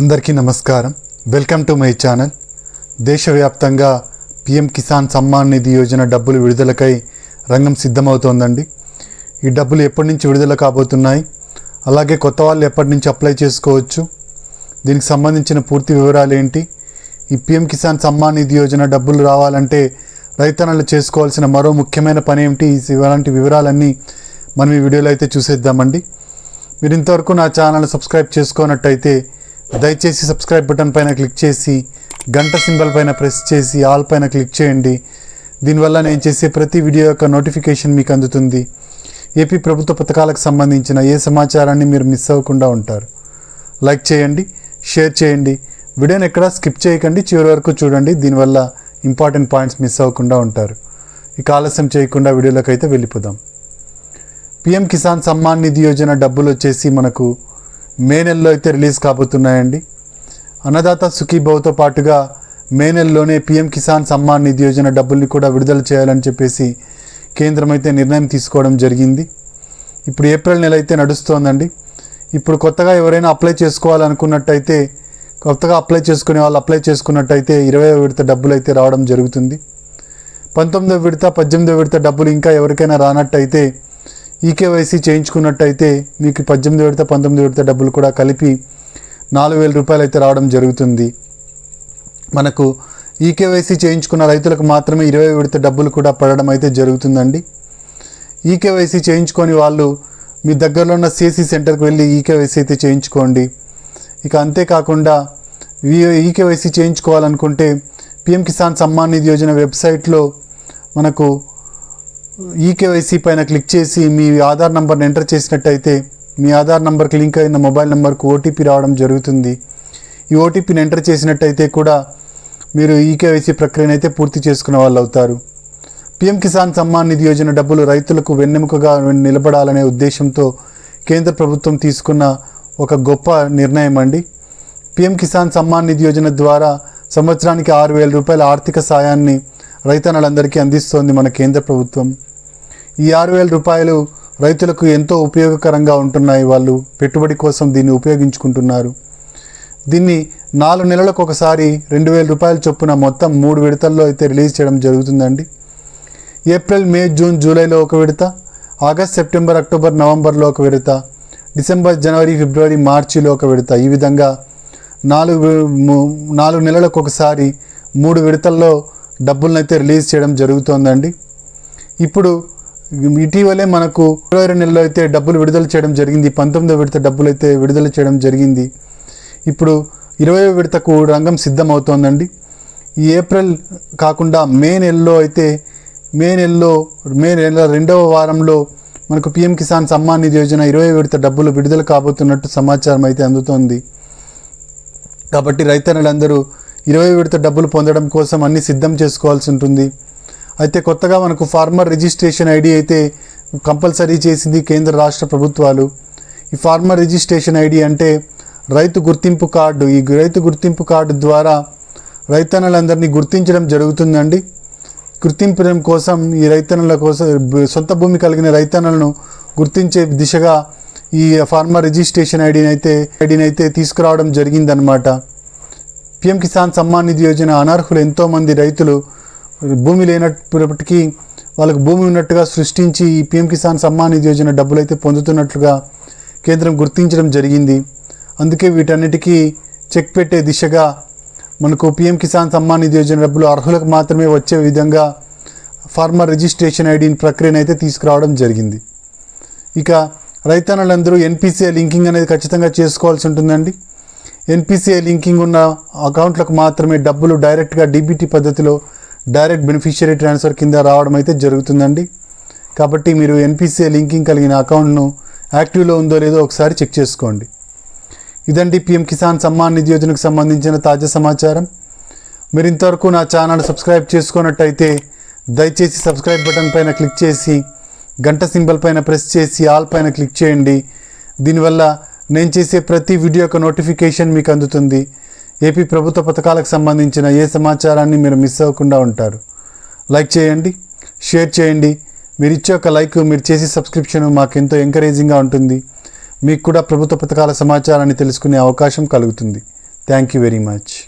అందరికీ నమస్కారం. Welcome to my channel. దేశవ్యాప్తంగా పిఎం కిసాన్ సమ్మాన్ నిధి యోజన డబ్బులు విడుదలకై రంగం సిద్ధమవుతోందండి. ఈ డబ్బులు ఎప్పటి నుంచి విడుదల కాబోతున్నాయి? అలాగే కొత్త వాళ్ళు ఎప్పటి నుంచి అప్లై చేసుకోవచ్చు? దీనికి సంబంధించిన పూర్తి వివరాలు ఏంటి ఈ పిఎం కిసాన్ సమ్మాన్ నిధి యోజన డబ్బులు రావాలంటే రైతన్నలు చేసుకోవాల్సిన మరో ముఖ్యమైన పని ఏమిటి ఇలాంటి వివరాలన్నీ మనం ఈ వీడియోలో అయితే చూసేద్దామండి. మీరు ఇంతవరకు నా ఛానల్ సబ్స్క్రైబ్ చేసుకున్నట్టయితే దయచేసి సబ్స్క్రైబ్ బటన్ పైన క్లిక్ చేసి గంట సింబల్ పైన ప్రెస్ చేసి ఆల్ పైన క్లిక్ చేయండి. దీనివల్ల నేను చేసే ప్రతి వీడియో యొక్క నోటిఫికేషన్ మీకు అందుతుంది. ఏపీ ప్రభుత్వ పథకాలకు సంబంధించిన ఏ సమాచారాన్ని మీరు మిస్ అవ్వకుండా ఉంటారు. లైక్ చేయండి షేర్ చేయండి. వీడియోని ఎక్కడ స్కిప్ చేయకండి చివరి వరకు చూడండి. దీనివల్ల ఇంపార్టెంట్ పాయింట్స్ మిస్ అవ్వకుండా ఉంటారు. ఇక ఆలస్యం చేయకుండా వీడియోలోకి అయితే వెళ్ళిపోదాం. పిఎం కిసాన్ సమ్మాన్ నిధి యోజన డబ్బులు వచ్చేసి మనకు మే నెలలో అయితే రిలీజ్ కాబోతున్నాయండి. అన్నదాత సుఖీభావ్తో పాటుగా మే నెలలోనే పీఎం కిసాన్ సమ్మాన్ నిధి యోజన డబ్బుల్ని కూడా విడుదల చేయాలని చెప్పేసి కేంద్రం అయితే నిర్ణయం తీసుకోవడం జరిగింది. ఇప్పుడు ఏప్రిల్ నెల అయితే నడుస్తోందండి. ఇప్పుడు కొత్తగా ఎవరైనా అప్లై చేసుకోవాలనుకున్నట్టయితే కొత్తగా అప్లై చేసుకునే వాళ్ళు అప్లై చేసుకున్నట్టయితే ఇరవై విడత డబ్బులు అయితే రావడం జరుగుతుంది. పంతొమ్మిదో విడత పద్దెనిమిదో విడత డబ్బులు ఇంకా ఎవరికైనా రానట్టయితే ఈకేవైసీ చేయించుకున్నట్టయితే మీకు పద్దెనిమిది విడత పంతొమ్మిది విడత డబ్బులు కూడా కలిపి నాలుగు వేల రూపాయలు అయితే రావడం జరుగుతుంది. మనకు ఈకేవైసీ చేయించుకున్న రైతులకు మాత్రమే ఇరవై విడత డబ్బులు కూడా పడడం అయితే జరుగుతుందండి. ఈకేవైసీ చేయించుకొని వాళ్ళు మీ దగ్గరలో ఉన్న సిఎస్సి సెంటర్కి వెళ్ళి ఈకేవైసీ అయితే చేయించుకోండి. ఇక అంతేకాకుండా ఈకేవైసీ చేయించుకోవాలనుకుంటే పిఎం కిసాన్ సమ్మాన్ నిధి యోజన వెబ్సైట్లో మనకు ఈకేవైసీ పైన క్లిక్ చేసి మీ ఆధార్ నంబర్ని ఎంటర్ చేసినట్టయితే మీ ఆధార్ నంబర్కి లింక్ అయిన మొబైల్ నెంబర్కు ఓటీపీ రావడం జరుగుతుంది. ఈ ఓటీపీని ఎంటర్ చేసినట్టయితే కూడా మీరు ఈకేవైసీ ప్రక్రియను అయితే పూర్తి చేసుకున్న వాళ్ళు అవుతారు. పిఎం కిసాన్ సమ్మాన్ నిధి యోజన డబ్బులు రైతులకు వెన్నెముకగా నిలబడాలనే ఉద్దేశంతో కేంద్ర ప్రభుత్వం తీసుకున్న ఒక గొప్ప నిర్ణయం అండి. పిఎం కిసాన్ సమ్మాన్ నిధి యోజన ద్వారా సంవత్సరానికి ఆరు వేల రూపాయల ఆర్థిక సాయాన్ని రైతన్నలందరికీ అందిస్తోంది మన కేంద్ర ప్రభుత్వం. ఈ ఆరు వేల రూపాయలు రైతులకు ఎంతో ఉపయోగకరంగా ఉంటున్నాయి వాళ్ళు పెట్టుబడి కోసం దీన్ని ఉపయోగించుకుంటున్నారు. దీన్ని నాలుగు నెలలకు ఒకసారి రెండు వేల రూపాయల చొప్పున మొత్తం మూడు విడతల్లో అయితే రిలీజ్ చేయడం జరుగుతుందండి. ఏప్రిల్ మే జూన్ జూలైలో ఒక విడత ఆగస్ట్ సెప్టెంబర్ అక్టోబర్ నవంబర్లో ఒక విడత డిసెంబర్ జనవరి ఫిబ్రవరి మార్చిలో ఒక విడత. ఈ విధంగా నాలుగు నాలుగు నెలలకు ఒకసారి మూడు విడతల్లో డబ్బులను అయితే రిలీజ్ చేయడం జరుగుతోందండి. ఇప్పుడు ఇటీవలే మనకు ఫిబ్రవరి నెలలో అయితే డబ్బులు విడుదల చేయడం జరిగింది పంతొమ్మిదో విడత డబ్బులు అయితే విడుదల చేయడం జరిగింది. ఇప్పుడు ఇరవై విడతకు రంగం సిద్ధమవుతోందండి. ఈ ఏప్రిల్ కాకుండా మే నెలలో అయితే మే నెలలో మే నెల రెండవ వారంలో మనకు పిఎం కిసాన్ సమ్మాన్ నిధి యోజన ఇరవై విడత డబ్బులు విడుదల కాబోతున్నట్టు సమాచారం అయితే అందుతోంది. కాబట్టి రైతన్నులందరూ ఇరవై విడత డబ్బులు పొందడం కోసం అన్ని సిద్ధం చేసుకోవాల్సి ఉంటుంది. అయితే కొత్తగా మనకు ఫార్మర్ రిజిస్ట్రేషన్ ఐడి అయితే కంపల్సరీ చేసింది కేంద్ర రాష్ట్ర ప్రభుత్వాలు. ఈ ఫార్మర్ రిజిస్ట్రేషన్ ఐడి అంటే రైతు గుర్తింపు కార్డు. ఈ రైతు గుర్తింపు కార్డు ద్వారా రైతన్నలందరినీ గుర్తించడం జరుగుతుందండి. గుర్తింపడం కోసం ఈ రైతన్నల కోసం సొంత భూమి కలిగిన రైతన్నలను గుర్తించే దిశగా ఈ ఫార్మర్ రిజిస్ట్రేషన్ ఐడిని అయితే ఐడిని అయితే తీసుకురావడం జరిగిందనమాట పిఎం కిసాన్ సమ్మాన్ నిధి యోజన అనర్హులు ఎంతోమంది రైతులు భూమి లేనప్పటికీ వాళ్ళకు భూమి ఉన్నట్టుగా సృష్టించి ఈ పిఎం కిసాన్ సమ్మాన్ నిధి యోజన డబ్బులు అయితే పొందుతున్నట్లుగా కేంద్రం గుర్తించడం జరిగింది. అందుకే వీటన్నిటికీ చెక్ పెట్టే దిశగా మనకు పిఎం కిసాన్ సమ్మాన్ నిధి యోజన డబ్బులు అర్హులకు మాత్రమే వచ్చే విధంగా ఫార్మర్ రిజిస్ట్రేషన్ ఐడిని ప్రక్రియను అయితే తీసుకురావడం జరిగింది. ఇక రైతన్నలందరూ ఎన్పిసిఐ లింకింగ్ అనేది ఖచ్చితంగా చేసుకోవాల్సి ఉంటుందండి. ఎన్పిసిఐ లింకింగ్ ఉన్న అకౌంట్లకు మాత్రమే డబ్బులు డైరెక్ట్గా డీబీటీ పద్ధతిలో డైరెక్ట్ బెనిఫిషియరీ ట్రాన్స్ఫర్ కింద రావడం అయితే జరుగుతుందండి. కాబట్టి మీరు ఎన్పిసిఐ లింకింగ్ కలిగిన అకౌంట్ను యాక్టివ్లో ఉందో లేదో ఒకసారి చెక్ చేసుకోండి. ఇదండి పిఎం కిసాన్ సమ్మాన్ నిధి యోజనకు సంబంధించిన తాజా సమాచారం. మీరు ఇంతవరకు నా ఛానల్ సబ్స్క్రైబ్ చేసుకున్నట్టయితే దయచేసి సబ్స్క్రైబ్ బటన్ పైన క్లిక్ చేసి గంట సింబల్ పైన ప్రెస్ చేసి ఆల్ పైన క్లిక్ చేయండి. దీనివల్ల నేను చేసే ప్రతి వీడియో యొక్క నోటిఫికేషన్ మీకు అందుతుంది. ఏపీ ప్రభుత్వ పథకాలకు సంబంధించిన ఏ సమాచారాన్ని మీరు మిస్ అవ్వకుండా ఉంటారు? లైక్ చేయండి షేర్ చేయండి. మీరు ఇచ్చే ఒక లైక్ మీరు చేసే సబ్స్క్రిప్షన్ మాకు ఎంతో ఎంకరేజింగ్గా ఉంటుంది. మీకు కూడా ప్రభుత్వ పథకాల సమాచారాన్ని తెలుసుకునే అవకాశం కలుగుతుంది. Thank you very much.